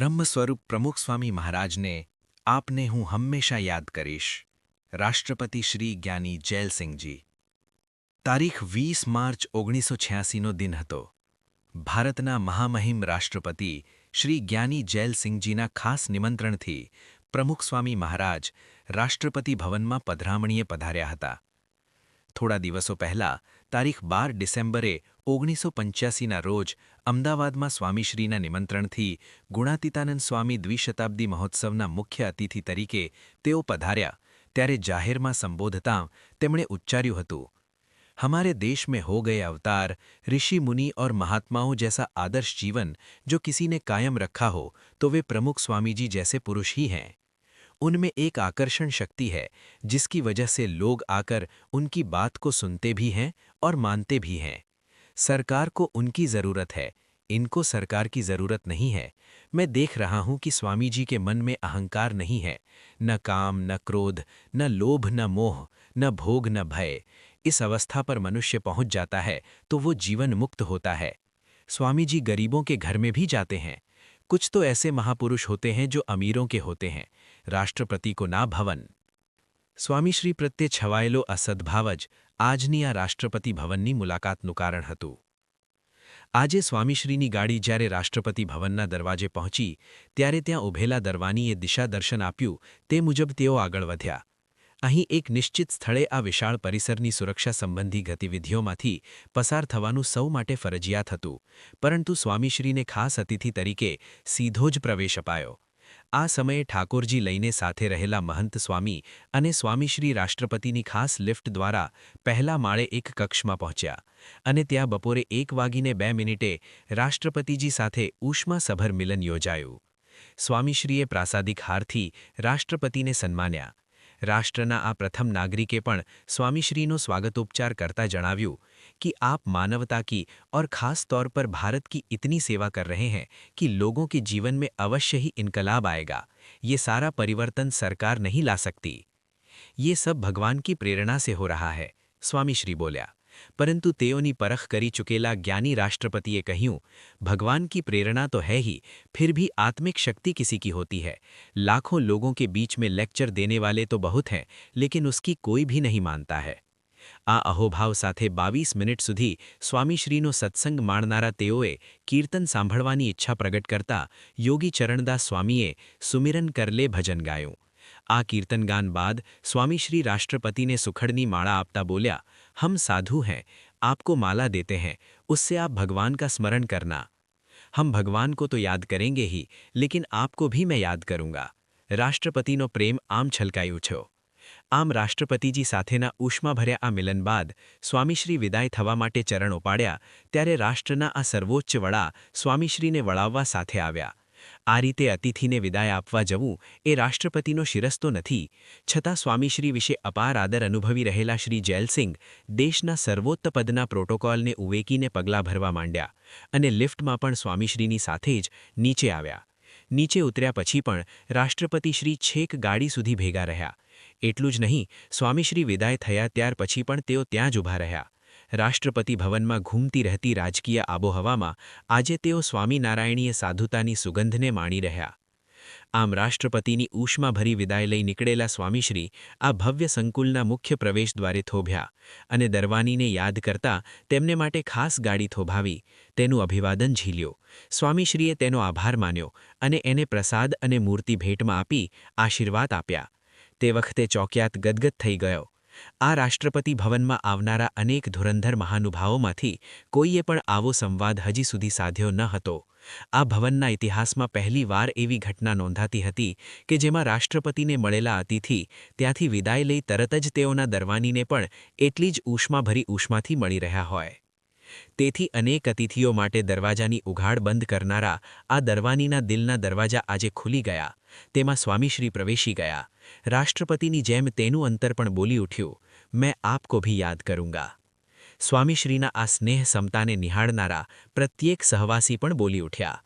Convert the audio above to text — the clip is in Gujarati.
બ્રહ્મ સ્વરૂપ પ્રમુખ સ્વામી મહારાજને આપને હું હંમેશા યાદ કરીશ. રાષ્ટ્રપતિ શ્રી જ્ઞાની જૈલસિંહજી તારીખ વીસ માર્ચ ઓગણીસો છ્યાસીનો દિન હતો. ભારતના મહામહિમ રાષ્ટ્રપતિ શ્રી જ્ઞાની જૈલસિંહજીના ખાસ નિમંત્રણથી પ્રમુખ સ્વામી મહારાજ રાષ્ટ્રપતિ ભવનમાં પધરામણીએ પધાર્યા હતા. થોડા દિવસો પહેલા તારીખ બાર ડિસેમ્બરે ઓગણીસો પંચ્યાસીના રોજ અમદાવાદમાં સ્વામીશ્રીના નિમંત્રણથી ગુણાતીતાનંદ સ્વામી દ્વિશતાબ્દી મહોત્સવના મુખ્ય અતિથિ તરીકે તેઓ પધાર્યા ત્યારે જાહેરમાં સંબોધતાં તેમણે ઉચ્ચાર્યું હતું हमारे देश में हो गए अवतार ऋषि मुनि और महात्माओं जैसा आदर्श जीवन जो किसी ने कायम रखा हो तो वे प्रमुख स्वामी जी जैसे पुरुष ही हैं उनमें एक आकर्षण शक्ति है, जिसकी वजह से लोग आकर उनकी बात को सुनते भी हैं और मानते भी हैं। सरकार को उनकी ज़रूरत है, इनको सरकार की ज़रूरत नहीं है। मैं देख रहा हूँ कि स्वामी जी के मन में अहंकार नहीं है, न काम, न क्रोध, न लोभ, न मोह, न भोग, न भय। इस अवस्था पर मनुष्य पहुँच जाता है तो वो जीवन मुक्त होता है। स्वामी जी गरीबों के घर में भी जाते हैं। कुछ तो ऐसे महापुरुष होते हैं जो अमीरों के होते हैं। રાષ્ટ્રપતિ કો ના ભવન સ્વામીશ્રી પ્રત્યે છવાયેલો આ જ આજની આ રાષ્ટ્રપતિ ભવનની મુલાકાતનું કારણ હતું. આજે સ્વામીશ્રીની ગાડી જ્યારે રાષ્ટ્રપતિ ભવનના દરવાજે પહોંચી, ત્યારે ત્યાં ઉભેલા દરવાનીએ દિશાદર્શન આપ્યું તે મુજબ તેઓ આગળ વધ્યા. અહીં એક નિશ્ચિત સ્થળે આ વિશાળ પરિસરની સુરક્ષા સંબંધી ગતિવિધિઓમાંથી પસાર થવાનું સૌ માટે ફરજિયાત હતું, પરંતુ સ્વામીશ્રીને ખાસ અતિથિ તરીકે સીધો જ પ્રવેશ અપાયો. આ સમયે ઠાકોરજી લઈને સાથે રહેલા મહંત સ્વામી અને સ્વામીશ્રી રાષ્ટ્રપતિની ખાસ લિફ્ટ દ્વારા પહેલા માળે એક કક્ષમાં પહોંચ્યા અને ત્યાં બપોરે એક વાગીને બે મિનિટે રાષ્ટ્રપતિજી સાથે ઉષ્માસભર મિલન યોજાયું. સ્વામીશ્રીએ પ્રાસાદિક હારથી રાષ્ટ્રપતિને સન્માન્યા રાષ્ટ્રના આ પ્રથમ નાગરિકે પણ સ્વામીશ્રીનો સ્વાગતોપચાર કરતા જણાવ્યું कि आप मानवता की और ख़ास तौर पर भारत की इतनी सेवा कर रहे हैं कि लोगों के जीवन में अवश्य ही इनकलाब आएगा ये सारा परिवर्तन सरकार नहीं ला सकती ये सब भगवान की प्रेरणा से हो रहा है स्वामी श्री बोल्या પરંતુ તેઓની પરખ કરી ચૂકેલા જ્ઞાની રાષ્ટ્રપતિએ કહ્યું भगवान की प्रेरणा तो है ही फिर भी आत्मिक शक्ति किसी की होती है लाखों लोगों के बीच में लेक्चर देने वाले तो बहुत हैं लेकिन उसकी कोई भी नहीं मानता है આ અહોભાવ સાથે બાવીસ મિનિટ સુધી સ્વામીશ્રીનો સત્સંગ માણનારા તેઓએ કીર્તન સાંભળવાની ઈચ્છા પ્રગટ કરતા યોગી ચરણદાસ સ્વામીએ સુમિરન કરલે ભજન ગાયું આ કીર્તનગાન બાદ સ્વામીશ્રી રાષ્ટ્રપતિને સુખડની માળા આપતા બોલ્યા હમ સાધુ हैं आपको माला देते हैं उससे आप भगवान का स्मरण करना हम भगवान को तो याद करेंगे ही लेकिन आपको भी मैं याद करूंगा રાષ્ટ્રપતિનો પ્રેમ આમ છલકાઈ ઉઠ્યો આમ રાષ્ટ્રપતિજી સાથેના ઉષ્માભર્યા આ મિલન બાદ સ્વામીશ્રી વિદાય થવા માટે ચરણ ઓપાડ્યા ત્યારે રાષ્ટ્રના આ સર્વોચ્ચ વડા સ્વામીશ્રીને વળાવવા સાથે આવ્યા આ રીતે અતિથિને વિદાય આપવા જવું એ રાષ્ટ્રપતિનો શિરસ્તો નથી. છતાં સ્વામીશ્રી વિશે અપાર આદર અનુભવી રહેલા શ્રી જેલસિંગ દેશના સર્વોચ્ચ પદના પ્રોટોકોલને ઉવેકીને પગલાં ભરવા માંડ્યા અને લિફ્ટમાં પણ સ્વામીશ્રીની સાથે જ નીચે આવ્યા. નીચે ઉતર્યા પછી પણ રાષ્ટ્રપતિશ્રી છેક ગાડી સુધી ભેગા રહ્યા. એટલું જ નહીં, સ્વામીશ્રી વિદાય થયા ત્યાર પછી પણ તેઓ ત્યાં જ ઊભા રહ્યા. રાષ્ટ્રપતિ ભવનમાં ઘૂમતી રહેતી રાજકીય આબોહવામાં આજે તેઓ સ્વામિનારાયણીય સાધુતાની સુગંધને માણી રહ્યા. આમ રાષ્ટ્રપતિની ઉષ્માભરી વિદાય લઈ નીકળેલા સ્વામીશ્રી આ ભવ્ય સંકુલના મુખ્ય પ્રવેશદ્વારે થોભ્યા અને દરવાનીને યાદ કરતા તેમને માટે ખાસ ગાડી થોભાવી, તેનું અભિવાદન ઝીલ્યો. સ્વામીશ્રીએ તેનો આભાર માન્યો અને એને પ્રસાદ અને મૂર્તિ ભેટમાં આપી આશીર્વાદ આપ્યા. તે વખતે ચોક્યાત ગદગદ થઈ ગયો. આ રાષ્ટ્રપતિ ભવનમાં આવનારા અનેક ધુરંધર મહાનુભાવોમાંથી કોઈએ પણ આવો સંવાદ હજી સુધી સાધ્યો ન હતો. આ ભવનના ઇતિહાસમાં પહેલી વાર એવી ઘટના નોંધાતી હતી કે જેમાં રાષ્ટ્રપતિને મળેલા અતિથિ ત્યાંથી વિદાય લઈ તરત જ તેઓના દરવાનીને પણ એટલી જ ઉષ્માભરી ઉષ્માથી મળી રહ્યા હોય. તેથી અનેક અતિથિઓ માટે દરવાજાની ઉઘાડ બંધ કરનારા આ દરવાનીના દિલના દરવાજા આજે ખુલી ગયા. તેમાં સ્વામીશ્રી પ્રવેશી ગયા. રાષ્ટ્રપતિની જેમ તેનું અંતર પણ બોલી ઉઠ્યું. મેં આપકો ભી યાદ કરૂંગા. સ્વામીશ્રીના આ સ્નેહ સમતાને નિહાળનારા પ્રત્યેક સહવાસી પણ બોલી ઉઠ્યા.